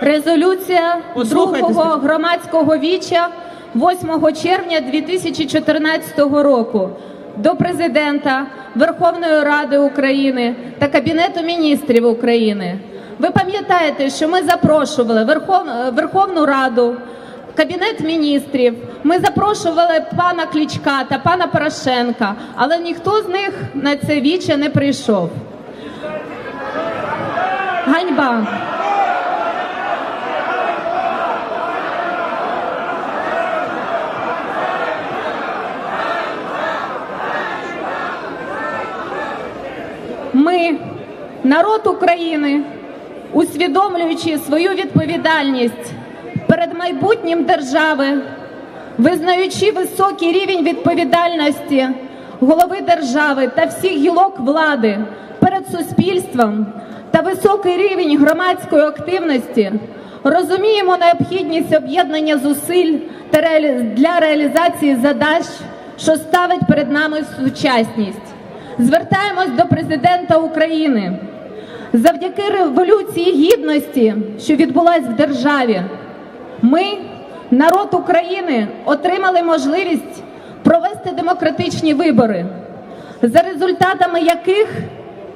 Резолюція другого громадського віча 8 червня 2014 року до президента Верховної Ради України та Кабінету міністрів України. Ви пам'ятаєте, що ми запрошували Верхов- Верховну Раду, Кабінет міністрів. Ми запрошували пана Клічка та пана Порошенка, але ніхто з них на це віче не прийшов. Ганьба. Ми, народ України, усвідомлюючи свою відповідальність перед майбутнім держави, визнаючи високий рівень відповідальності голови держави та всіх гілок влади перед суспільством та високий рівень громадської активності, розуміємо необхідність об'єднання зусиль для реалізації задач, що ставить перед нами сучасність. Звертаємось до президента України. Завдяки революції гідності, що відбулась в державі, ми, народ України, отримали можливість провести демократичні вибори, за результатами яких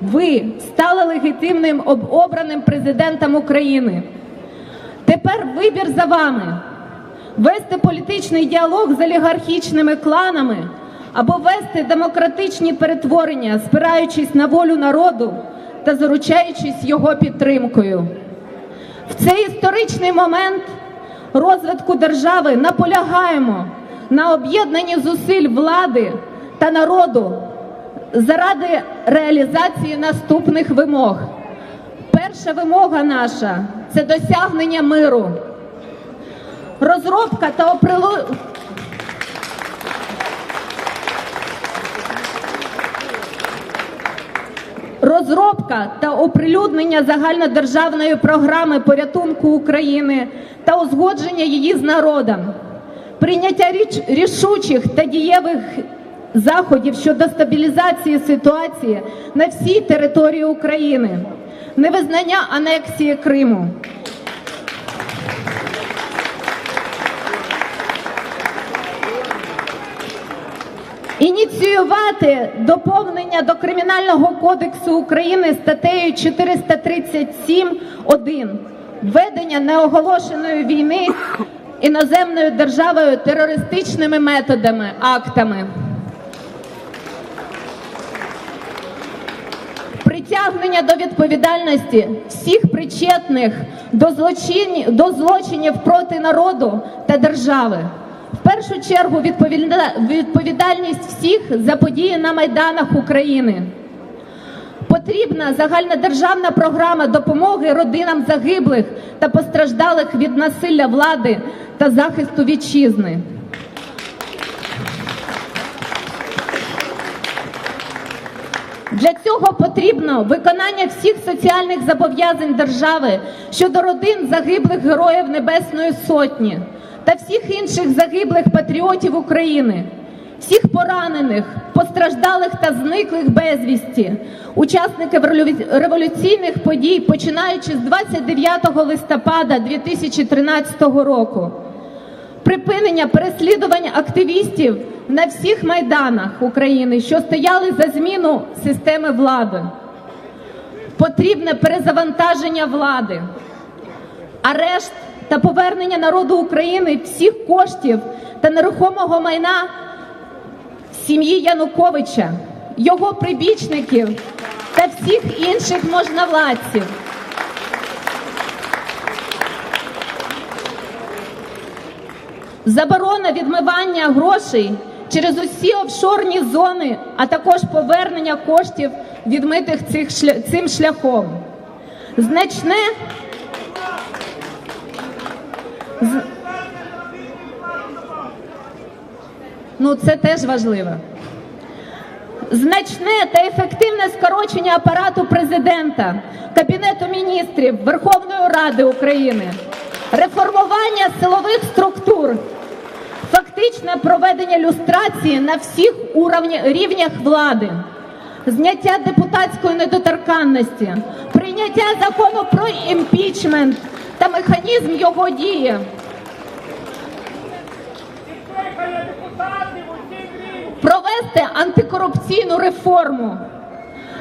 ви стали легітимним об- обраним президентом України. Тепер вибір за вами: вести політичний діалог з олігархічними кланами або вести демократичні перетворення, спираючись на волю народу та заручаючись його підтримкою. В цей історичний момент розвитку держави наполягаємо на об'єднанні зусиль влади та народу заради реалізації наступних вимог. Перша вимога наша це досягнення миру. Розробка та Розробка та оприлюднення загальнодержавної програми порятунку України та узгодження її з народом, прийняття річ- рішучих та дієвих заходів щодо стабілізації ситуації на всій території України, невизнання анексії Криму. Ініціювати доповнення до Кримінального кодексу України статтею 437.1 ведення неоголошеної війни іноземною державою терористичними методами, актами. Притягнення до відповідальності всіх причетних до злочинів, до злочинів проти народу та держави. Першу чергу відповідальність всіх за події на майданах України. Потрібна загальнодержавна програма допомоги родинам загиблих та постраждалих від насилля влади та захисту вітчизни. Для цього потрібно виконання всіх соціальних зобов'язань держави щодо родин загиблих героїв Небесної Сотні всіх інших загиблих патріотів України, всіх поранених, постраждалих та зниклих безвісті, учасників революційних подій, починаючи з 29 листопада 2013 року. Припинення переслідувань активістів на всіх майданах України, що стояли за зміну системи влади. Потрібне перезавантаження влади, арешт та повернення народу України всіх коштів та нерухомого майна сім'ї Януковича, його прибічників та всіх інших можновладців. Заборона відмивання грошей через усі офшорні зони, а також повернення коштів відмитих цих цим шляхом. Значне З- ну це теж важливо. Значне та ефективне скорочення апарату президента, Кабінету міністрів, Верховної Ради України, реформування силових структур, фактичне проведення люстрації на всіх рівнях влади, зняття депутатської недоторканності, прийняття закону про імпічмент та механізм його дії. Провести антикорупційну реформу.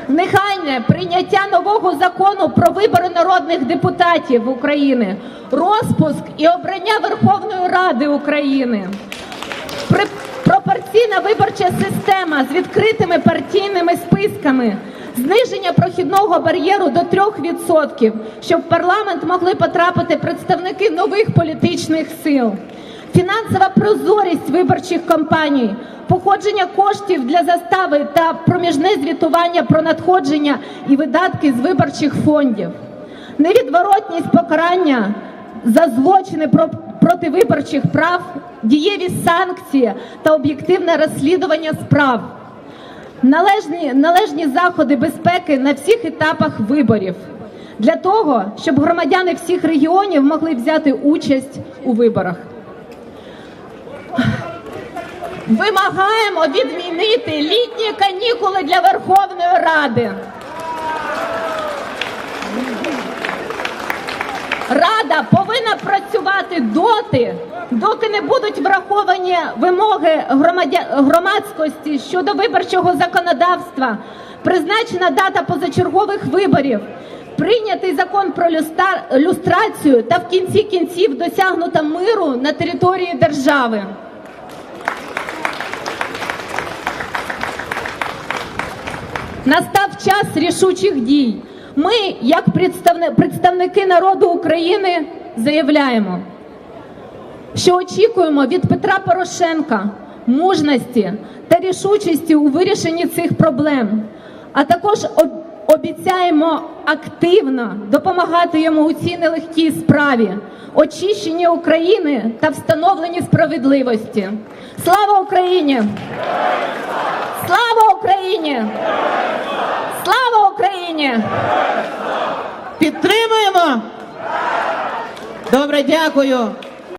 Негайне прийняття нового закону про вибори народних депутатів України, розпуск і обрання Верховної Ради України. Пропорційна виборча система з відкритими партійними списками, зниження прохідного бар'єру до 3%, щоб в парламент могли потрапити представники нових політичних сил, фінансова прозорість виборчих кампаній, походження коштів для застави та проміжне звітування про надходження і видатки з виборчих фондів, невідворотність покарання за злочини про- проти виборчих прав, дієві санкції та об'єктивне розслідування справ, належні, належні заходи безпеки на всіх етапах виборів для того, щоб громадяни всіх регіонів могли взяти участь у виборах. Вимагаємо відмінити літні канікули для Верховної Ради. Рада повинна працювати доти, доки не будуть враховані вимоги громадськості щодо виборчого законодавства, призначена дата позачергових виборів, прийнятий закон про люстрацію та в кінці кінців досягнута миру на території держави. Настав час рішучих дій. Ми, як представники народу України, заявляємо, що очікуємо від Петра Порошенка мужності та рішучості у вирішенні цих проблем, а також обіцяємо активно допомагати йому у цій нелегкій справі, очищенні України та встановленні справедливості. Слава Україні! Слава Україні! Слава Україні! Підтримуємо? Добре, дякую.